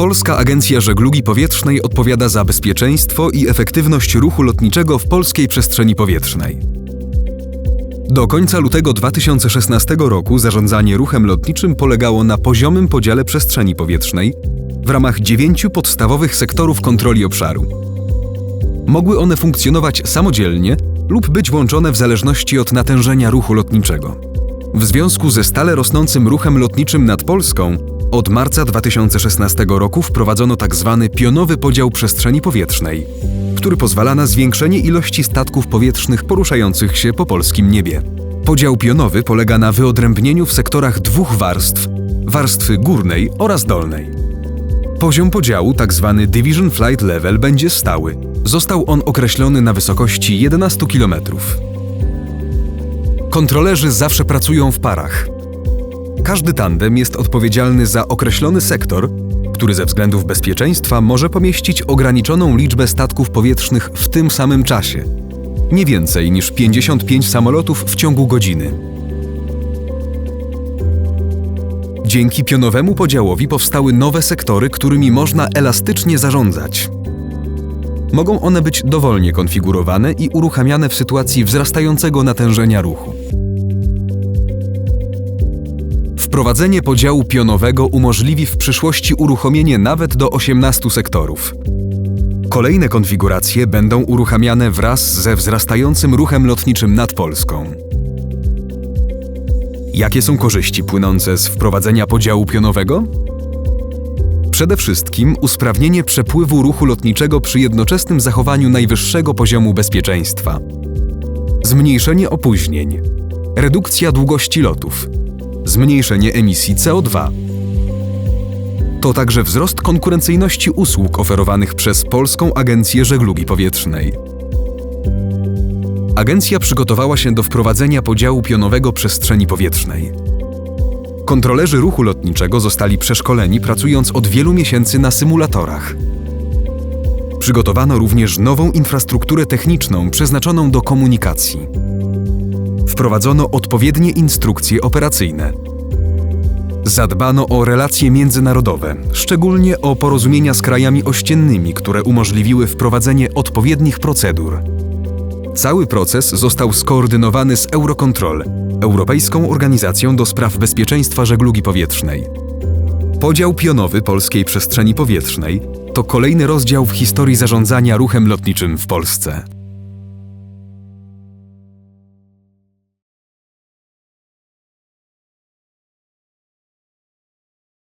Polska Agencja Żeglugi Powietrznej odpowiada za bezpieczeństwo i efektywność ruchu lotniczego w polskiej przestrzeni powietrznej. Do końca lutego 2016 roku zarządzanie ruchem lotniczym polegało na poziomym podziale przestrzeni powietrznej w ramach dziewięciu podstawowych sektorów kontroli obszaru. Mogły one funkcjonować samodzielnie lub być łączone w zależności od natężenia ruchu lotniczego. W związku ze stale rosnącym ruchem lotniczym nad Polską, od marca 2016 roku wprowadzono tzw. Tak pionowy podział przestrzeni powietrznej, który pozwala na zwiększenie ilości statków powietrznych poruszających się po polskim niebie. Podział pionowy polega na wyodrębnieniu w sektorach dwóch warstw warstwy górnej oraz dolnej. Poziom podziału, tzw. Tak Division Flight Level, będzie stały. Został on określony na wysokości 11 km. Kontrolerzy zawsze pracują w parach. Każdy tandem jest odpowiedzialny za określony sektor, który ze względów bezpieczeństwa może pomieścić ograniczoną liczbę statków powietrznych w tym samym czasie nie więcej niż 55 samolotów w ciągu godziny. Dzięki pionowemu podziałowi powstały nowe sektory, którymi można elastycznie zarządzać. Mogą one być dowolnie konfigurowane i uruchamiane w sytuacji wzrastającego natężenia ruchu. Wprowadzenie podziału pionowego umożliwi w przyszłości uruchomienie nawet do 18 sektorów. Kolejne konfiguracje będą uruchamiane wraz ze wzrastającym ruchem lotniczym nad Polską. Jakie są korzyści płynące z wprowadzenia podziału pionowego? Przede wszystkim usprawnienie przepływu ruchu lotniczego przy jednoczesnym zachowaniu najwyższego poziomu bezpieczeństwa. Zmniejszenie opóźnień, redukcja długości lotów, zmniejszenie emisji CO2. To także wzrost konkurencyjności usług oferowanych przez Polską Agencję Żeglugi Powietrznej. Agencja przygotowała się do wprowadzenia podziału pionowego przestrzeni powietrznej. Kontrolerzy ruchu lotniczego zostali przeszkoleni pracując od wielu miesięcy na symulatorach. Przygotowano również nową infrastrukturę techniczną przeznaczoną do komunikacji. Wprowadzono odpowiednie instrukcje operacyjne. Zadbano o relacje międzynarodowe, szczególnie o porozumienia z krajami ościennymi, które umożliwiły wprowadzenie odpowiednich procedur. Cały proces został skoordynowany z Eurocontrol, Europejską Organizacją do Spraw Bezpieczeństwa Żeglugi Powietrznej. Podział pionowy polskiej przestrzeni powietrznej to kolejny rozdział w historii zarządzania ruchem lotniczym w Polsce.